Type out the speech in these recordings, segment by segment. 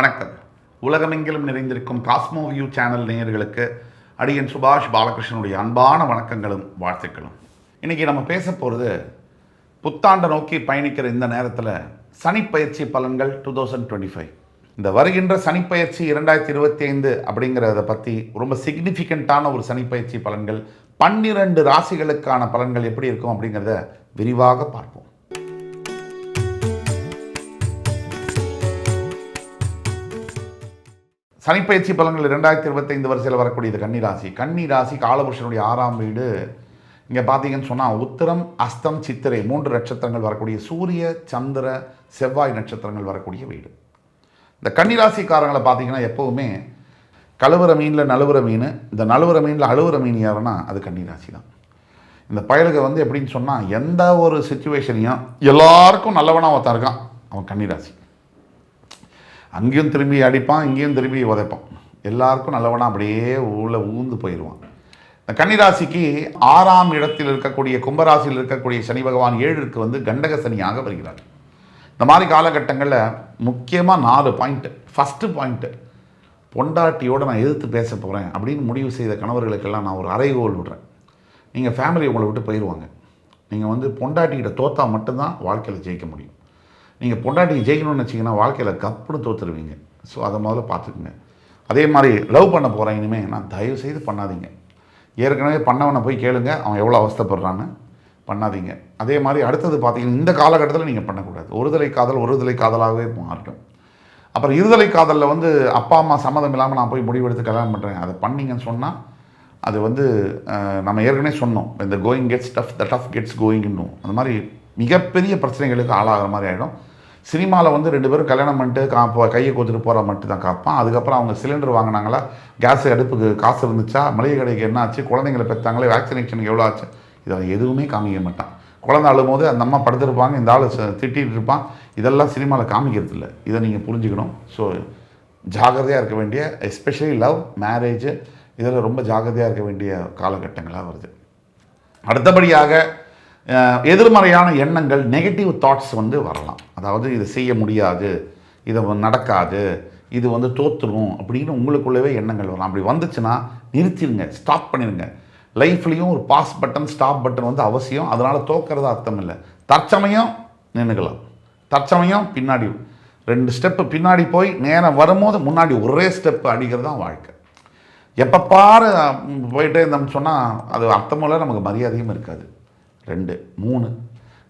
வணக்கம். உலகமெங்கிலும் நிறைந்திருக்கும் Cosmo view channel நேயர்களுக்கு அடியன் சுபாஷ் பாலகிருஷ்ணனுடைய அன்பான வணக்கங்களும் வாழ்த்துக்களும். இன்றைக்கி நம்ம பேச போகிறது புத்தாண்டை நோக்கி பயணிக்கிற இந்த நேரத்தில் சனிப்பயிற்சி பலன்கள் டூ தௌசண்ட் டுவெண்ட்டி ஃபைவ் இந்த வருகின்ற சனிப்பயிற்சி இரண்டாயிரத்தி இருபத்தி ஐந்து அப்படிங்கிறத பற்றி ரொம்ப சிக்னிஃபிகண்ட்டான ஒரு சனிப்பயிற்சி பலன்கள் பன்னிரண்டு ராசிகளுக்கான பலன்கள் எப்படி இருக்கும் அப்படிங்கிறத விரிவாக பார்ப்போம். சனிப்பயிற்சி பலன்கள் இரண்டாயிரத்தி இருபத்தைந்து வரிசையில் வரக்கூடியது கன்னிராசி. கன்னிராசி காலபுருஷனுடைய ஆறாம் வீடு. இங்கே பார்த்தீங்கன்னு சொன்னால் உத்திரம் அஸ்தம் சித்திரை மூன்று நட்சத்திரங்கள் வரக்கூடிய சூரிய சந்திர செவ்வாய் நட்சத்திரங்கள் வரக்கூடிய வீடு. இந்த கன்னிராசிக்காரங்களை பார்த்தீங்கன்னா எப்போவுமே கழுவுற மீனில் நழுவுற மீன் இந்த நழுவுற மீனில் அழுவுற மீன் யாருன்னா அது கன்னிராசி தான் இந்த பயலுக்கு வந்து எப்படின்னு சொன்னால் எந்த ஒரு சுச்சுவேஷனையும் எல்லாருக்கும் நல்லவனாக ஒருத்தன் இருக்கான் அவன் கன்னிராசி. அங்கேயும் திரும்பி அடிப்பான் இங்கேயும் திரும்பி உதைப்பான். எல்லாருக்கும் நல்லவனா அப்படியே உள்ள ஊந்து போயிடுவான் இந்த கன்னிராசிக்கு ஆறாம் இடத்தில் இருக்கக்கூடிய கும்பராசியில் இருக்கக்கூடிய சனி பகவான் ஏழுக்கு வந்து கண்டக சனியாக வருகிறார். இந்த மாதிரி காலகட்டங்களில் முக்கியமாக நாலு பாயிண்ட்டு ஃபஸ்ட்டு பாயிண்ட்டு பொண்டாட்டியோடு நான் எதிர்த்து பேச போகிறேன் அப்படின்னு முடிவு செய்த கணவர்களுக்கெல்லாம் நான் ஒரு அறைகோல் விடுறேன். நீங்கள் ஃபேமிலி உங்களை விட்டு போயிடுவாங்க நீங்கள் வந்து பொண்டாட்டிகிட்ட தோத்தா மட்டும்தான் வாழ்க்கையில் ஜெயிக்க முடியும். நீங்கள் பொண்டாட்டிக்கு ஜெயிக்கணும்னு வச்சிங்கன்னா வாழ்க்கையில் கப்புன்னு தோற்றுருவீங்க ஸோ அதை முதல்ல பார்த்துக்குங்க. அதே மாதிரி லவ் பண்ண போகிறேன் இனிமேல் நான் தயவு செய்து பண்ணாதீங்க. ஏற்கனவே பண்ணவனை போய் கேளுங்க அவன் எவ்வளோ அவஸ்தைப்படுறான்னு பண்ணாதீங்க. அதே மாதிரி அடுத்தது பார்த்தீங்கன்னா இந்த காலகட்டத்தில் நீங்கள் பண்ணக்கூடாது. ஒருதலை காதல் ஒருதலை காதலாகவே மாறட்டும். அப்புறம் இருதலை காதலில் வந்து அப்பா அம்மா சம்மதம் இல்லாமல் நான் போய் முடிவெடுத்து கல்யாணம் பண்ணுறேன் அதை பண்ணீங்கன்னு சொன்னால் அது வந்து நம்ம ஏற்கனவே சொன்னோம். இந்த going gets tough the tough gets கோயிங்னும் அந்த மாதிரி மிகப்பெரிய பிரச்சனைகளுக்கு ஆளாகிற மாதிரி ஆகிடும் சினிமாவில் வந்து ரெண்டு பேரும் கல்யாணம் பண்ணிட்டு கா கையை கோத்துட்டு போகிற மட்டும் தான் காப்பான். அதுக்கப்புறம் அவங்க சிலிண்டர் வாங்கினாங்களா? கேஸ் அடுப்புக்கு காசு இருந்துச்சா? மளிகை கடைக்கு என்ன ஆச்சு? குழந்தைங்களை பெற்றாங்களே வேக்சினேஷனுக்கு எவ்வளோ ஆச்சு? இதை எதுவுமே காமிக்க மாட்டான். குழந்தை அழும்போது அந்த அம்மா படுத்திருப்பாங்க இந்த ஆள் திட்டிகிட்டு இருப்பான். இதெல்லாம் சினிமாவில் காமிக்கிறது இல்லை. இதை நீங்கள் புரிஞ்சுக்கணும். ஸோ ஜாகிரதையாக இருக்க வேண்டிய எஸ்பெஷலி லவ் மேரேஜ் இதில் ரொம்ப ஜாகிரதையாக இருக்க வேண்டிய காலகட்டங்களாக வருது. அடுத்தபடியாக எதிர்மறையான எண்ணங்கள் நெகட்டிவ் தாட்ஸ் வந்து வரலாம். அதாவது இது செய்ய முடியாது இதை நடக்காது இது வந்து தோற்றுடும் அப்படின்னு உங்களுக்குள்ளவே எண்ணங்கள் வரலாம். அப்படி வந்துச்சுன்னா நிறுத்திடுங்க ஸ்டாப் பண்ணிடுங்க லைஃப்லேயும் ஒரு பாஸ் பட்டன் ஸ்டாப் பட்டன் வந்து அவசியம். அதனால் தோக்கிறது அர்த்தம் இல்லை. தற்சமயம் நின்றுக்கலாம் தற்சமயம் பின்னாடி ரெண்டு ஸ்டெப்பு பின்னாடி போய் நேரம் வரும்போது முன்னாடி ஒரே ஸ்டெப்பு அடிக்கிறது தான் வாழ்க்கை. எப்போ பாரு போயிட்டே இருந்தோம்னு சொன்னால் அது அர்த்தமும் இல்லை நமக்கு மரியாதையும் இருக்காது. ரெண்டு மூணு.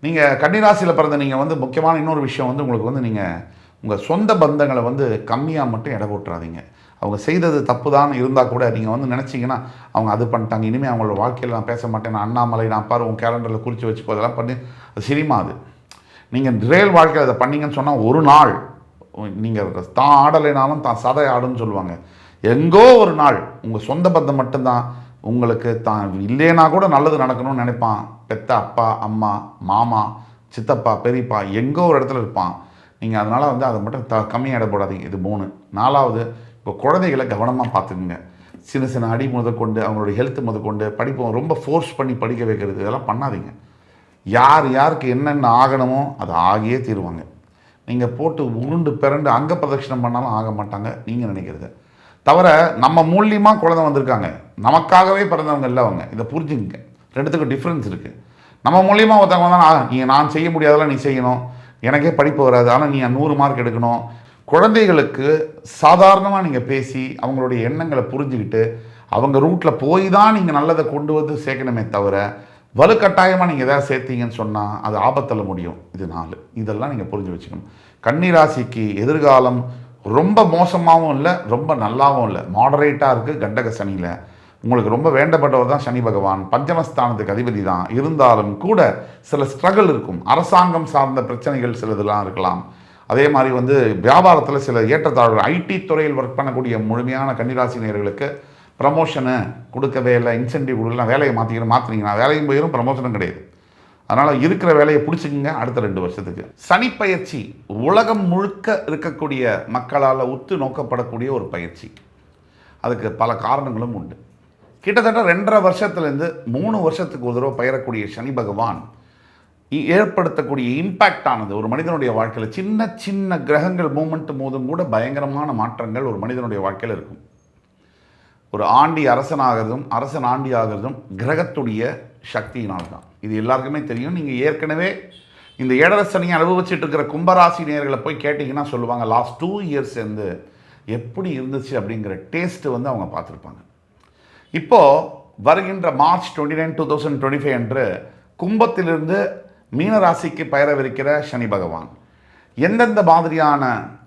நீங்கள் கன்னிராசியில் பிறந்த நீங்கள் வந்து முக்கியமான இன்னொரு விஷயம் வந்து உங்களுக்கு வந்து நீங்கள் உங்கள் சொந்த பந்தங்களை வந்து கம்மியாக மட்டும் எடை போட்டுறாதீங்க அவங்க செய்தது தப்பு தான் இருந்தால் கூட நீங்கள் வந்து நினச்சிங்கன்னா அவங்க அது பண்ணிட்டாங்க. இனிமேல் அவங்களோட வாழ்க்கையில் நான் பேச மாட்டேன். நான் அண்ணாமலை நான் பாரு உங்கள் கேலண்டரில் குறித்து வச்சுக்கோ. அதெல்லாம் பண்ணி அது சினிமா அது. நீங்கள் ரியல் வாழ்க்கையில் அதை பண்ணிங்கன்னு சொன்னால் ஒரு நாள் நீங்கள் தான் ஆடலைனாலும் தான் சதை ஆடுன்னு சொல்லுவாங்க. எங்கோ ஒரு நாள் உங்கள் சொந்த பந்தம் மட்டும்தான் உங்களுக்கு தான் இல்லைனா கூட நல்லது நடக்கணும்னு நினைப்பான். பெத்த அப்பா அம்மா மாமா சித்தப்பா பெரியப்பா எங்கோ ஒரு இடத்துல இருப்பான். நீங்கள் அதனால் வந்து அதை மட்டும் த கம்மியாக இட போடாதீங்க இது மூணு. நாலாவது இப்போ குழந்தைகளை கவனமாக பார்த்துக்குங்க. சின்ன சின்ன அடி முதற்கொண்டு அவங்களோட ஹெல்த் முதற்கொண்டு படிப்போம் ரொம்ப ஃபோர்ஸ் பண்ணி படிக்க வைக்கிறது இதெல்லாம் பண்ணாதீங்க. யார் யாருக்கு என்னென்ன ஆகணுமோ அது ஆகியே தீருவாங்க. நீங்கள் போட்டு உருண்டு பிறண்டு அங்க பிரதட்சணம் பண்ணாலும் ஆக மாட்டாங்க. நீங்கள் நினைக்கிறது. தவிர நம்ம மூலியமாக குழந்தை வந்திருக்காங்க. நமக்காகவே பிறந்தவங்க இல்லை அவங்க. இதை புரிஞ்சுங்க ரெண்டுத்துக்கும் டிஃப்ரென்ஸ் இருக்குது நம்ம மூலியமாக ஒருத்தவங்க வந்தால் நீ நான் செய்ய முடியாதெல்லாம் நீ செய்யணும். எனக்கே படிப்பு வராது. ஆனால் நீ நூறு மார்க் எடுக்கணும். குழந்தைகளுக்கு சாதாரணமாக நீங்கள் பேசி அவங்களுடைய எண்ணங்களை புரிஞ்சுக்கிட்டு அவங்க ரூட்டில் போய் தான் நீங்கள் நல்லதை கொண்டு வந்து சேர்க்கணுமே தவிர வலுக்கட்டாயமாக நீங்கள் எதாவது சேர்த்தீங்கன்னு சொன்னால் அது ஆபத்தில் முடியும். இது நாலு. இதெல்லாம் நீங்கள் புரிஞ்சு வச்சுக்கணும். கன்னிராசிக்கு எதிர்காலம் ரொம்ப மோசமாகவும் இல்லை ரொம்ப நல்லாவும் இல்லை. மாடரேட்டாக இருக்குது கண்டக சனியில். உங்களுக்கு ரொம்ப வேண்டப்பட்டவர் தான் சனி பகவான். பஞ்சமஸ்தானத்துக்கு அதிபதி தான். இருந்தாலும் கூட சில ஸ்ட்ரகிள் இருக்கும். அரசாங்கம் சார்ந்த பிரச்சனைகள் சில இதெல்லாம் இருக்கலாம். அதே மாதிரி வந்து வியாபாரத்தில் சில ஏற்றத்தாழ்வுகள். ஐடி துறையில் ஒர்க் பண்ணக்கூடிய முழுமையான கன்னிராசினியர்களுக்கு ப்ரமோஷனு கொடுக்கவே இல்லை இன்சென்டிவ் கொடுக்கலாம் வேலையை மாற்றிக்கணும் மாற்றினீங்கன்னா வேலையும் போயிடும் ப்ரமோஷனும் கிடையாது. அதனால் இருக்கிற வேலையை பிடிச்சிக்கங்க அடுத்த ரெண்டு வருஷத்துக்கு. சனிப்பயிற்சி உலகம் முழுக்க இருக்கக்கூடிய மக்களால் உத்து நோக்கப்படக்கூடிய ஒரு பயிற்சி. அதுக்கு பல காரணங்களும் உண்டு. கிட்டத்தட்ட ரெண்டரை வருஷத்துலேருந்து மூணு வருஷத்துக்கு ஒரு தடவை பயிரக்கூடிய சனி பகவான் ஏற்படுத்தக்கூடிய இம்பேக்ட் ஆனது ஒரு மனிதனுடைய வாழ்க்கையில் சின்ன சின்ன கிரகங்கள் மூமெண்ட் மோதும் கூட பயங்கரமான மாற்றங்கள் ஒரு மனிதனுடைய வாழ்க்கையில் இருக்கும். ஒரு ஆண்டி அரசனாகிறதும் அரசன் ஆண்டி ஆகிறதும் கிரகத்துடைய சக்தியினால் தான் இது எல்லாருக்குமே தெரியும். நீங்கள் ஏற்கனவே இந்த ஏழரை அனுபவிச்சுட்டு இருக்கிற கும்பராசி நேர்களை போய் கேட்டிங்கன்னா சொல்லுவாங்க லாஸ்ட் டூ இயர்ஸ் வந்து எப்படி இருந்துச்சு? அப்படிங்கிற டேஸ்ட்டு வந்து அவங்க பார்த்துருப்பாங்க. இப்போது வருகின்ற March twenty nine two thousand twenty five அன்று கும்பத்திலிருந்து மீனராசிக்கு பயிரவிருக்கிற சனி பகவான். எந்தெந்த மாதிரியான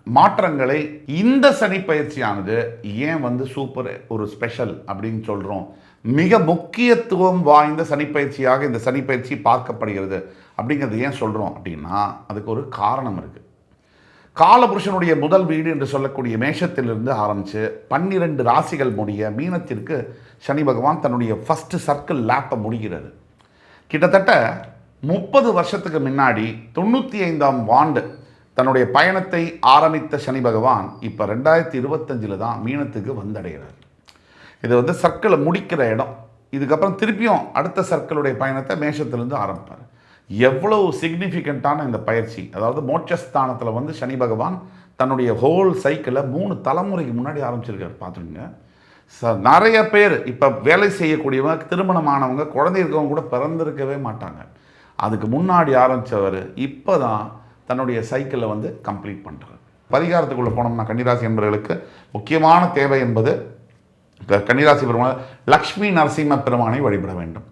மாற்றங்களை இந்த சனி பயிற்சியானது ஏன் வந்து சூப்பர் ஒரு ஸ்பெஷல் அப்படின்னு சொல்கிறோம் மிக முக்கியத்துவம் வாய்ந்த சனிப்பயிற்சியாக இந்த சனிப்பயிற்சி பார்க்கப்படுகிறது அப்படிங்கிறது ஏன் சொல்கிறோம் அப்படின்னா அதுக்கு ஒரு காரணம் இருக்குது காலபுருஷனுடைய முதல் வீடு என்று சொல்லக்கூடிய மேஷத்திலிருந்து ஆரம்பித்து பன்னிரெண்டு ராசிகள் முடிய மீனத்திற்கு சனி பகவான் தன்னுடைய ஃபஸ்ட்டு சர்க்கிள் லேப்பை முடிகிறது கிட்டத்தட்ட முப்பது வருஷத்துக்கு முன்னாடி தொண்ணூற்றி ஐந்தாம் ஆண்டு தன்னுடைய பயணத்தை ஆரம்பித்த சனி பகவான் இப்போ ரெண்டாயிரத்தி இருபத்தஞ்சில் தான் மீனத்துக்கு வந்தடைகிறார். இது வந்து சர்க்கிளை முடிக்கிற இடம். இதுக்கப்புறம் திருப்பியும் அடுத்த சர்க்கிளுடைய பயணத்தை மேஷத்துலேருந்து ஆரம்பிப்பார். எவ்வளவு சிக்னிஃபிகண்ட்டான இந்த பயிற்சி. அதாவது மோட்சஸ்தானத்தில் வந்து சனி பகவான் தன்னுடைய ஹோல் சைக்கிளை மூணு தலைமுறைக்கு முன்னாடி ஆரம்பிச்சிருக்காரு. பார்த்துருங்க ச நிறைய பேர் இப்போ வேலை செய்யக்கூடியவங்க திருமணமானவங்க குழந்தை இருக்கவங்க கூட பிறந்திருக்கவே மாட்டாங்க. அதுக்கு முன்னாடி ஆரம்பித்தவர் இப்போ தான் தன்னுடைய சைக்கிளை வந்து கம்ப்ளீட் பண்ணுறாரு பரிகாரத்துக்குள்ளே போனோம்னா கன்னிராசி என்பவர்களுக்கு முக்கியமான தேவை என்பது கன்னிராசி பெருமாள் லக்ஷ்மி நரசிம்ம பெருமானை வழிபட வேண்டும்.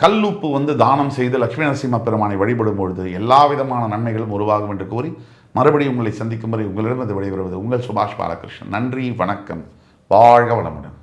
கல்லுப்பு வந்து தானம் செய்து லக்ஷ்மி நரசிம்ம பெருமானை வழிபடும் பொழுது எல்லா விதமான நன்மைகளும் உருவாகும் என்று கூறி மறுபடியும் உங்களை சந்திக்கும் வரை உங்களிடம் இது விடைபெறுவது உங்கள் சுபாஷ் பாலகிருஷ்ணன். நன்றி வணக்கம். வாழ்க வளமுடன்.